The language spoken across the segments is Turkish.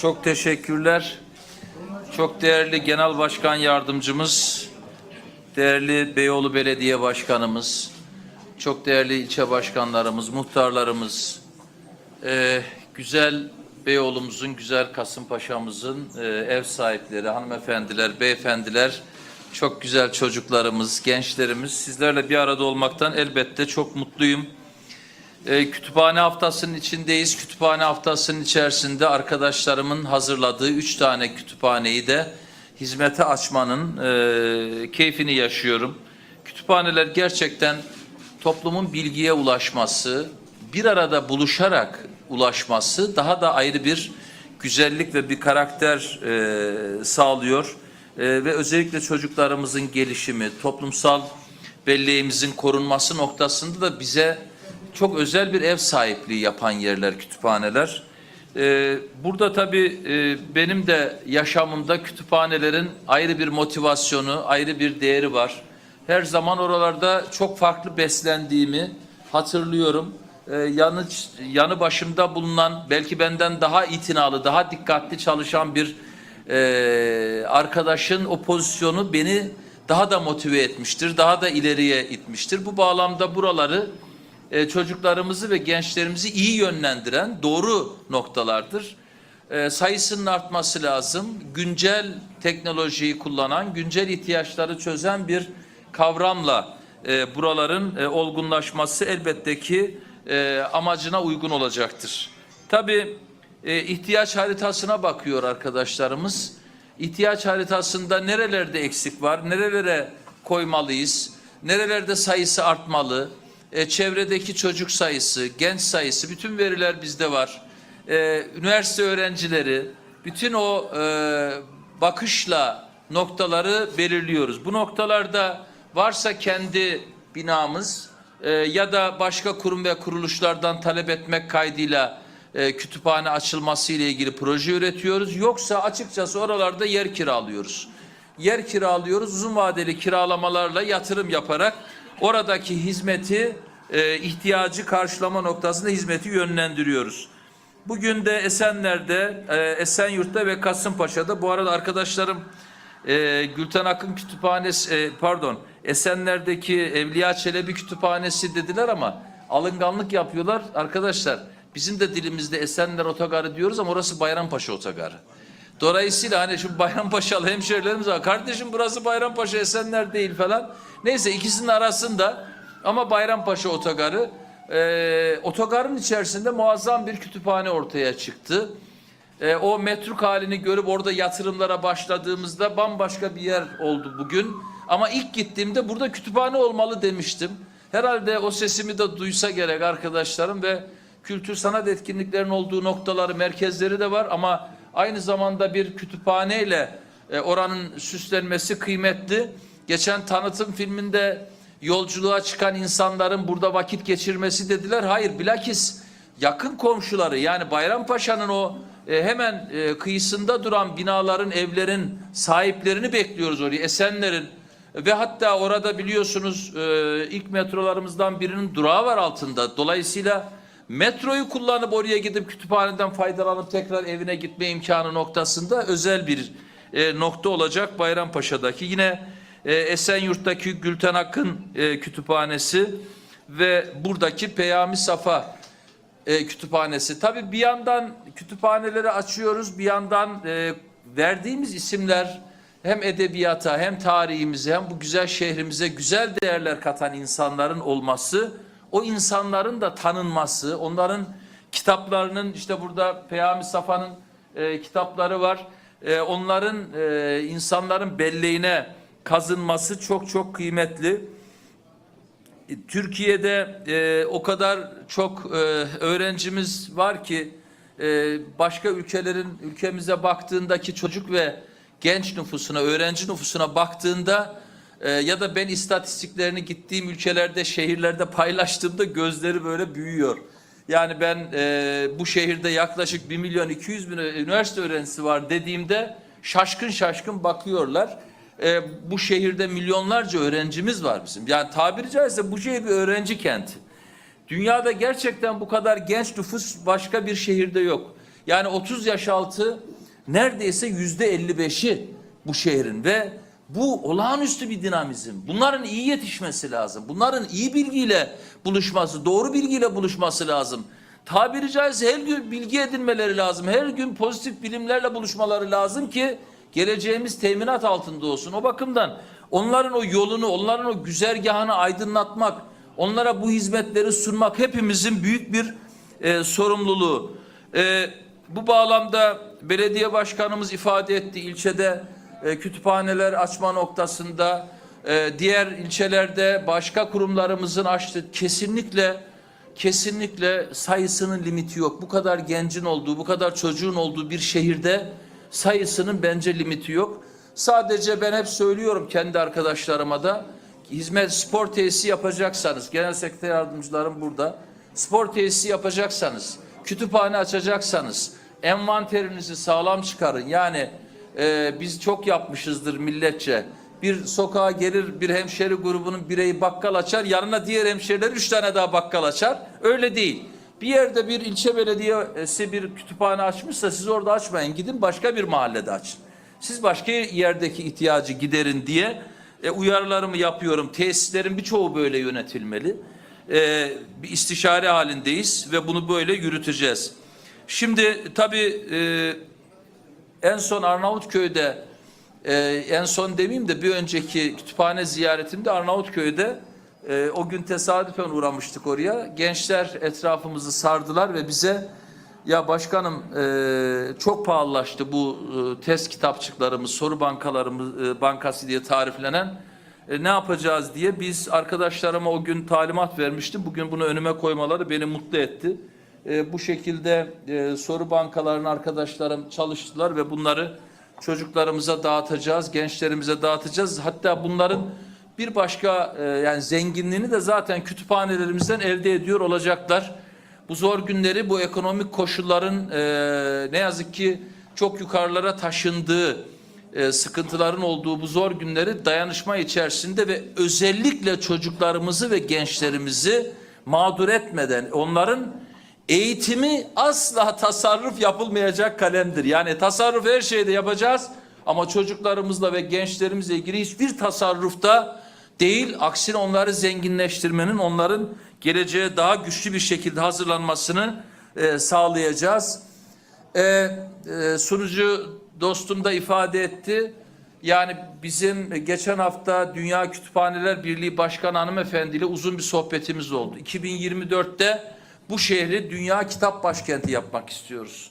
Çok teşekkürler. Çok değerli Genel Başkan Yardımcımız, değerli Beyoğlu Belediye Başkanımız, çok değerli ilçe başkanlarımız, muhtarlarımız, eee, güzel Beyoğlu'muzun, güzel Kasımpaşa'mızın eee, ev sahipleri, hanımefendiler, beyefendiler, çok güzel çocuklarımız, gençlerimiz sizlerle bir arada olmaktan elbette çok mutluyum. E, kütüphane haftasının içindeyiz. Kütüphane haftasının içerisinde arkadaşlarımın hazırladığı üç tane kütüphaneyi de hizmete açmanın e, keyfini yaşıyorum. Kütüphaneler gerçekten toplumun bilgiye ulaşması, bir arada buluşarak ulaşması daha da ayrı bir güzellik ve bir karakter e, sağlıyor. E, ve özellikle çocuklarımızın gelişimi, toplumsal belleğimizin korunması noktasında da bize çok özel bir ev sahipliği yapan yerler, kütüphaneler. Ee, burada tabii e, benim de yaşamımda kütüphanelerin ayrı bir motivasyonu, ayrı bir değeri var. Her zaman oralarda çok farklı beslendiğimi hatırlıyorum. Ee, yanı, yanı başımda bulunan belki benden daha itinalı, daha dikkatli çalışan bir e, arkadaşın o pozisyonu beni daha da motive etmiştir, daha da ileriye itmiştir. Bu bağlamda buraları e, çocuklarımızı ve gençlerimizi iyi yönlendiren doğru noktalardır. E, sayısının artması lazım. Güncel teknolojiyi kullanan, güncel ihtiyaçları çözen bir kavramla e, buraların e, olgunlaşması elbette ki e, amacına uygun olacaktır. Tabii e, ihtiyaç haritasına bakıyor arkadaşlarımız. İhtiyaç haritasında nerelerde eksik var, nerelere koymalıyız, nerelerde sayısı artmalı, e, çevredeki çocuk sayısı, genç sayısı, bütün veriler bizde var. E, üniversite öğrencileri, bütün o e, bakışla noktaları belirliyoruz. Bu noktalarda varsa kendi binamız e, ya da başka kurum ve kuruluşlardan talep etmek kaydıyla e, kütüphane açılması ile ilgili proje üretiyoruz. Yoksa açıkçası oralarda yer kiralıyoruz. Yer kiralıyoruz, uzun vadeli kiralamalarla yatırım yaparak oradaki hizmeti e, ihtiyacı karşılama noktasında hizmeti yönlendiriyoruz. Bugün de Esenler'de, e, Esenyurt'ta ve Kasımpaşa'da bu arada arkadaşlarım e, Gülten Akın Kütüphanesi, e, pardon Esenler'deki Evliya Çelebi Kütüphanesi dediler ama alınganlık yapıyorlar. Arkadaşlar bizim de dilimizde Esenler Otogarı diyoruz ama orası Bayrampaşa Otogarı. Dolayısıyla hani şu Bayrampaşalı hemşerilerimiz var. Kardeşim burası Bayrampaşa Esenler değil falan. Neyse ikisinin arasında ama Bayrampaşa Otogarı e, otogarın içerisinde muazzam bir kütüphane ortaya çıktı. E, o metruk halini görüp orada yatırımlara başladığımızda bambaşka bir yer oldu bugün. Ama ilk gittiğimde burada kütüphane olmalı demiştim. Herhalde o sesimi de duysa gerek arkadaşlarım ve kültür sanat etkinliklerinin olduğu noktaları, merkezleri de var ama aynı zamanda bir kütüphaneyle e, oranın süslenmesi kıymetli. Geçen tanıtım filminde yolculuğa çıkan insanların burada vakit geçirmesi dediler. Hayır bilakis yakın komşuları yani Bayrampaşa'nın o e, hemen e, kıyısında duran binaların, evlerin sahiplerini bekliyoruz oraya. Esenler'in ve hatta orada biliyorsunuz e, ilk metrolarımızdan birinin durağı var altında. Dolayısıyla metroyu kullanıp oraya gidip kütüphaneden faydalanıp tekrar evine gitme imkanı noktasında özel bir e, nokta olacak Bayrampaşa'daki. Yine e, Esenyurt'taki Gülten Akın e, kütüphanesi ve buradaki Peyami Safa e, kütüphanesi. Tabii bir yandan kütüphaneleri açıyoruz, bir yandan e, verdiğimiz isimler hem edebiyata hem tarihimize hem bu güzel şehrimize güzel değerler katan insanların olması, o insanların da tanınması, onların kitaplarının işte burada Peyami Safa'nın e, kitapları var. E, onların e, insanların belleğine kazınması çok çok kıymetli. E, Türkiye'de e, o kadar çok e, öğrencimiz var ki e, başka ülkelerin ülkemize baktığındaki çocuk ve genç nüfusuna, öğrenci nüfusuna baktığında e, ya da ben istatistiklerini gittiğim ülkelerde, şehirlerde paylaştığımda gözleri böyle büyüyor. Yani ben e, bu şehirde yaklaşık 1 milyon 200 bin üniversite öğrencisi var dediğimde şaşkın şaşkın bakıyorlar. E, bu şehirde milyonlarca öğrencimiz var bizim. Yani tabiri caizse bu şehir bir öğrenci kenti. Dünyada gerçekten bu kadar genç nüfus başka bir şehirde yok. Yani 30 yaş altı neredeyse yüzde 55'i bu şehrin ve bu olağanüstü bir dinamizm. Bunların iyi yetişmesi lazım. Bunların iyi bilgiyle buluşması, doğru bilgiyle buluşması lazım. Tabiri caizse her gün bilgi edinmeleri lazım. Her gün pozitif bilimlerle buluşmaları lazım ki geleceğimiz teminat altında olsun. O bakımdan onların o yolunu, onların o güzergahını aydınlatmak, onlara bu hizmetleri sunmak hepimizin büyük bir e, sorumluluğu. E, bu bağlamda belediye başkanımız ifade etti ilçede e, kütüphaneler açma noktasında e, diğer ilçelerde başka kurumlarımızın açtığı kesinlikle kesinlikle sayısının limiti yok. Bu kadar gencin olduğu, bu kadar çocuğun olduğu bir şehirde sayısının bence limiti yok. Sadece ben hep söylüyorum kendi arkadaşlarıma da hizmet spor tesisi yapacaksanız, genel sekreter yardımcılarım burada. Spor tesisi yapacaksanız, kütüphane açacaksanız envanterinizi sağlam çıkarın. Yani e, biz çok yapmışızdır milletçe. Bir sokağa gelir bir hemşeri grubunun bireyi bakkal açar. Yanına diğer hemşeriler üç tane daha bakkal açar. Öyle değil. Bir yerde bir ilçe belediyesi bir kütüphane açmışsa siz orada açmayın. Gidin başka bir mahallede açın. Siz başka yerdeki ihtiyacı giderin diye e, uyarılarımı yapıyorum. Tesislerin birçoğu böyle yönetilmeli. E, bir istişare halindeyiz ve bunu böyle yürüteceğiz. Şimdi tabii e, en son Arnavutköy'de e, en son demeyeyim de bir önceki kütüphane ziyaretimde Arnavutköy'de e, o gün tesadüfen uğramıştık oraya. Gençler etrafımızı sardılar ve bize ya başkanım e, çok pahalılaştı bu e, test kitapçıklarımız, soru bankalarımız e, bankası diye tariflenen e, ne yapacağız diye biz arkadaşlarıma o gün talimat vermiştim. Bugün bunu önüme koymaları beni mutlu etti. E, bu şekilde e, soru bankalarının arkadaşlarım çalıştılar ve bunları çocuklarımıza dağıtacağız, gençlerimize dağıtacağız. Hatta bunların bir başka e, yani zenginliğini de zaten kütüphanelerimizden elde ediyor olacaklar. Bu zor günleri bu ekonomik koşulların e, ne yazık ki çok yukarılara taşındığı e, sıkıntıların olduğu bu zor günleri dayanışma içerisinde ve özellikle çocuklarımızı ve gençlerimizi mağdur etmeden onların eğitimi asla tasarruf yapılmayacak kalemdir. Yani tasarruf her şeyde yapacağız ama çocuklarımızla ve gençlerimizle ilgili hiçbir tasarrufta değil. Aksine onları zenginleştirmenin, onların geleceğe daha güçlü bir şekilde hazırlanmasını e, sağlayacağız. E, e, sunucu dostum da ifade etti. Yani bizim geçen hafta Dünya Kütüphaneler Birliği Başkanı Hanımefendi ile uzun bir sohbetimiz oldu. 2024'te bu şehri dünya kitap başkenti yapmak istiyoruz.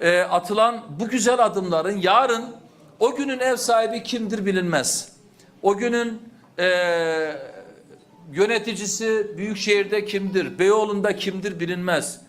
E, atılan bu güzel adımların yarın o günün ev sahibi kimdir bilinmez. O günün e, yöneticisi Büyükşehir'de kimdir, Beyoğlu'nda kimdir bilinmez.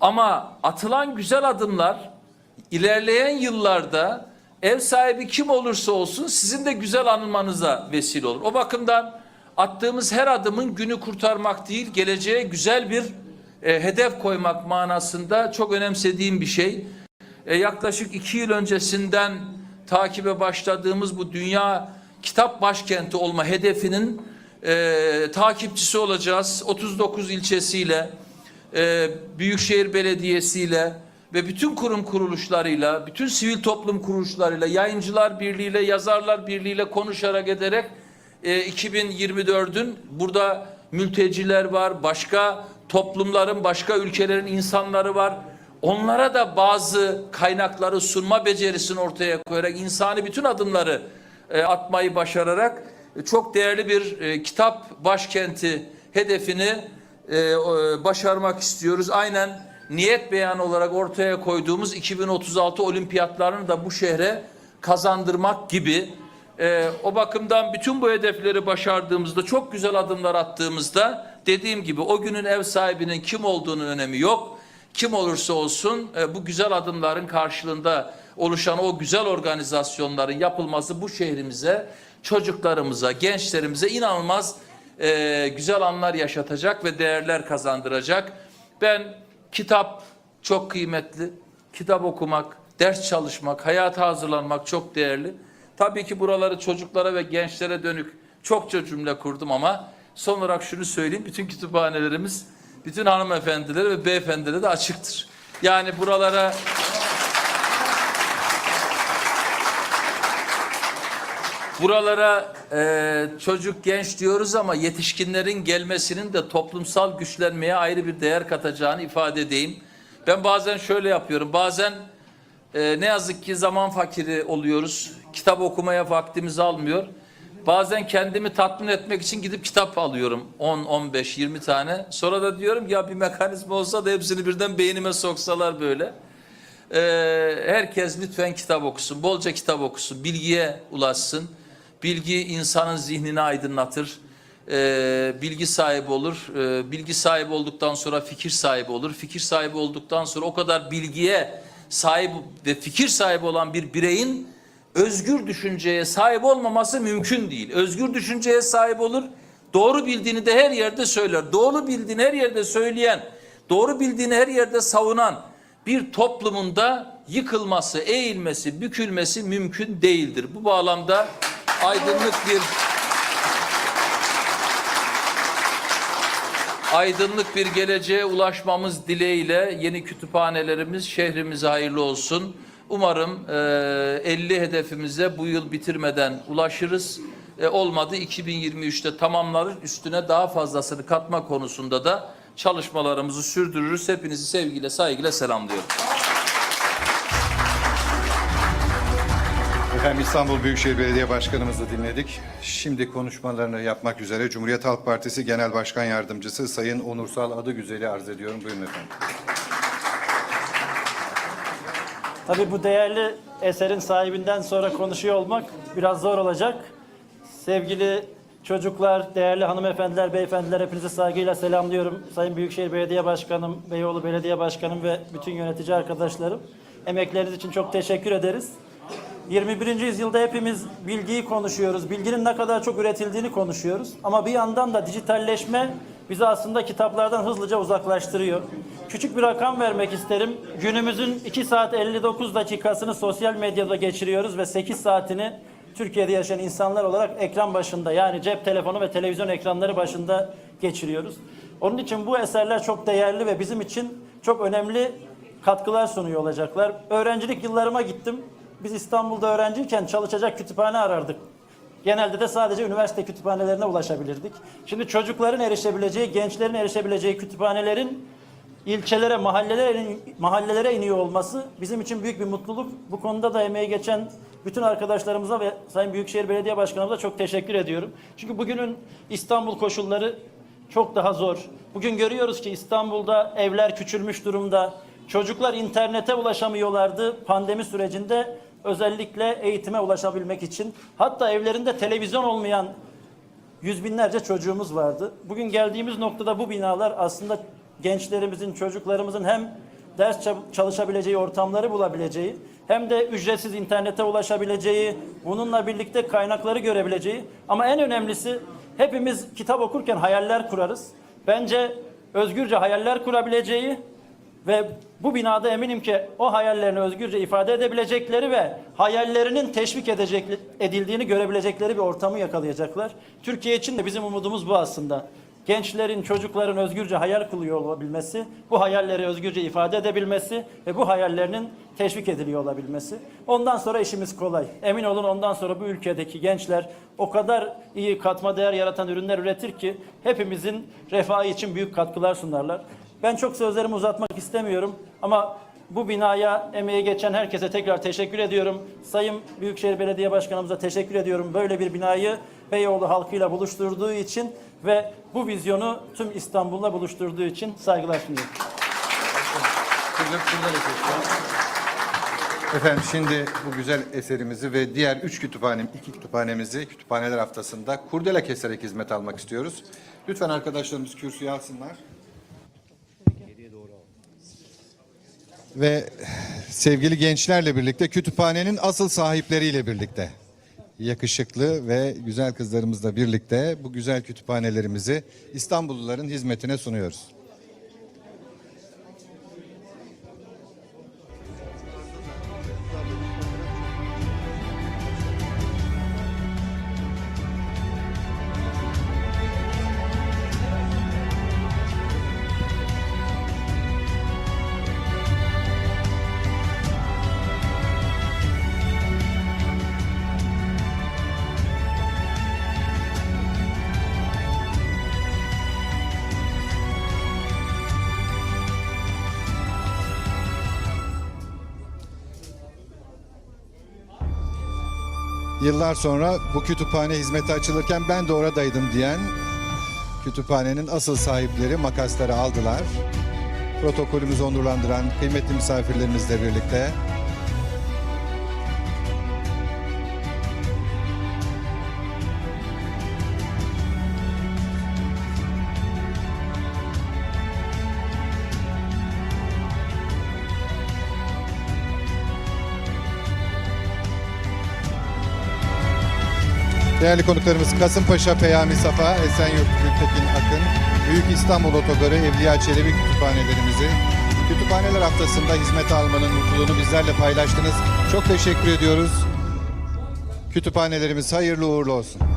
Ama atılan güzel adımlar ilerleyen yıllarda ev sahibi kim olursa olsun sizin de güzel anılmanıza vesile olur. O bakımdan attığımız her adımın günü kurtarmak değil, geleceğe güzel bir e, hedef koymak manasında çok önemsediğim bir şey. E, yaklaşık iki yıl öncesinden takibe başladığımız bu dünya kitap başkenti olma hedefinin e, takipçisi olacağız. 39 ilçesiyle, e, Büyükşehir Belediyesi'yle ve bütün kurum kuruluşlarıyla, bütün sivil toplum kuruluşlarıyla, yayıncılar birliğiyle, yazarlar birliğiyle konuşarak ederek e, 2024'ün burada mülteciler var, başka toplumların, başka ülkelerin insanları var. Onlara da bazı kaynakları sunma becerisini ortaya koyarak insani bütün adımları e, atmayı başararak e, çok değerli bir e, kitap başkenti hedefini e, başarmak istiyoruz. Aynen niyet beyanı olarak ortaya koyduğumuz 2036 olimpiyatlarını da bu şehre kazandırmak gibi e, o bakımdan bütün bu hedefleri başardığımızda çok güzel adımlar attığımızda dediğim gibi o günün ev sahibinin kim olduğunun önemi yok. Kim olursa olsun e, bu güzel adımların karşılığında oluşan o güzel organizasyonların yapılması bu şehrimize, çocuklarımıza, gençlerimize inanılmaz e, güzel anlar yaşatacak ve değerler kazandıracak. Ben kitap çok kıymetli. Kitap okumak, ders çalışmak, hayata hazırlanmak çok değerli. Tabii ki buraları çocuklara ve gençlere dönük çokça cümle kurdum ama son olarak şunu söyleyeyim. Bütün kütüphanelerimiz bütün hanımefendilere ve beyefendilere de açıktır. Yani buralara Buralara e, çocuk genç diyoruz ama yetişkinlerin gelmesinin de toplumsal güçlenmeye ayrı bir değer katacağını ifade edeyim. Ben bazen şöyle yapıyorum. Bazen e, ne yazık ki zaman fakiri oluyoruz. Kitap okumaya vaktimiz almıyor. Bazen kendimi tatmin etmek için gidip kitap alıyorum. 10, 15, 20 tane. Sonra da diyorum ya bir mekanizma olsa da hepsini birden beynime soksalar böyle. Ee, herkes lütfen kitap okusun, bolca kitap okusun, bilgiye ulaşsın. Bilgi insanın zihnini aydınlatır, Ee, bilgi sahibi olur. Ee, bilgi sahibi olduktan sonra fikir sahibi olur. Fikir sahibi olduktan sonra o kadar bilgiye sahip ve fikir sahibi olan bir bireyin özgür düşünceye sahip olmaması mümkün değil. Özgür düşünceye sahip olur, doğru bildiğini de her yerde söyler. Doğru bildiğini her yerde söyleyen, doğru bildiğini her yerde savunan bir toplumunda yıkılması, eğilmesi, bükülmesi mümkün değildir. Bu bağlamda aydınlık bir aydınlık bir geleceğe ulaşmamız dileğiyle yeni kütüphanelerimiz şehrimize hayırlı olsun. Umarım e, 50 hedefimize bu yıl bitirmeden ulaşırız. E, olmadı 2023'te tamamlarız. Üstüne daha fazlasını katma konusunda da çalışmalarımızı sürdürürüz. Hepinizi sevgiyle, saygıyla selamlıyorum. Efendim İstanbul Büyükşehir Belediye Başkanımızı dinledik. Şimdi konuşmalarını yapmak üzere Cumhuriyet Halk Partisi Genel Başkan Yardımcısı Sayın Onursal Adıgüzel'i arz ediyorum. Buyurun efendim. Tabii bu değerli eserin sahibinden sonra konuşuyor olmak biraz zor olacak. Sevgili çocuklar, değerli hanımefendiler, beyefendiler hepinizi saygıyla selamlıyorum. Sayın Büyükşehir Belediye Başkanım, Beyoğlu Belediye Başkanım ve bütün yönetici arkadaşlarım. Emekleriniz için çok teşekkür ederiz. 21. yüzyılda hepimiz bilgiyi konuşuyoruz. Bilginin ne kadar çok üretildiğini konuşuyoruz. Ama bir yandan da dijitalleşme bizi aslında kitaplardan hızlıca uzaklaştırıyor. Küçük bir rakam vermek isterim. Günümüzün 2 saat 59 dakikasını sosyal medyada geçiriyoruz ve 8 saatini Türkiye'de yaşayan insanlar olarak ekran başında yani cep telefonu ve televizyon ekranları başında geçiriyoruz. Onun için bu eserler çok değerli ve bizim için çok önemli katkılar sunuyor olacaklar. Öğrencilik yıllarıma gittim. Biz İstanbul'da öğrenciyken çalışacak kütüphane arardık. Genelde de sadece üniversite kütüphanelerine ulaşabilirdik. Şimdi çocukların erişebileceği, gençlerin erişebileceği kütüphanelerin ilçelere, mahallelere, mahallelere iniyor olması bizim için büyük bir mutluluk. Bu konuda da emeği geçen bütün arkadaşlarımıza ve Sayın Büyükşehir Belediye Başkanımıza çok teşekkür ediyorum. Çünkü bugünün İstanbul koşulları çok daha zor. Bugün görüyoruz ki İstanbul'da evler küçülmüş durumda. Çocuklar internete ulaşamıyorlardı pandemi sürecinde özellikle eğitime ulaşabilmek için. Hatta evlerinde televizyon olmayan yüz binlerce çocuğumuz vardı. Bugün geldiğimiz noktada bu binalar aslında gençlerimizin, çocuklarımızın hem ders çalışabileceği ortamları bulabileceği hem de ücretsiz internete ulaşabileceği, bununla birlikte kaynakları görebileceği ama en önemlisi hepimiz kitap okurken hayaller kurarız. Bence özgürce hayaller kurabileceği ve bu binada eminim ki o hayallerini özgürce ifade edebilecekleri ve hayallerinin teşvik edecek, edildiğini görebilecekleri bir ortamı yakalayacaklar. Türkiye için de bizim umudumuz bu aslında. Gençlerin, çocukların özgürce hayal kuruyor olabilmesi, bu hayalleri özgürce ifade edebilmesi ve bu hayallerinin teşvik ediliyor olabilmesi. Ondan sonra işimiz kolay. Emin olun ondan sonra bu ülkedeki gençler o kadar iyi katma değer yaratan ürünler üretir ki hepimizin refahı için büyük katkılar sunarlar. Ben çok sözlerimi uzatmak istemiyorum ama bu binaya emeği geçen herkese tekrar teşekkür ediyorum. Sayın Büyükşehir Belediye Başkanımıza teşekkür ediyorum. Böyle bir binayı Beyoğlu halkıyla buluşturduğu için ve bu vizyonu tüm İstanbul'la buluşturduğu için saygılar sunuyorum. Efendim şimdi bu güzel eserimizi ve diğer üç kütüphane, iki kütüphanemizi kütüphaneler haftasında kurdele keserek hizmet almak istiyoruz. Lütfen arkadaşlarımız kürsüye alsınlar. Ve sevgili gençlerle birlikte kütüphanenin asıl sahipleriyle birlikte yakışıklı ve güzel kızlarımızla birlikte bu güzel kütüphanelerimizi İstanbulluların hizmetine sunuyoruz. Yıllar sonra bu kütüphane hizmete açılırken ben de oradaydım diyen kütüphanenin asıl sahipleri makasları aldılar. Protokolümüzü onurlandıran kıymetli misafirlerimizle birlikte Değerli konuklarımız Kasımpaşa Peyami Safa, Esenyurt Gültekin Akın, Büyük İstanbul Otogarı Evliya Çelebi kütüphanelerimizi Kütüphaneler Haftası'nda hizmete almanın mutluluğunu bizlerle paylaştınız. Çok teşekkür ediyoruz. Kütüphanelerimiz hayırlı uğurlu olsun.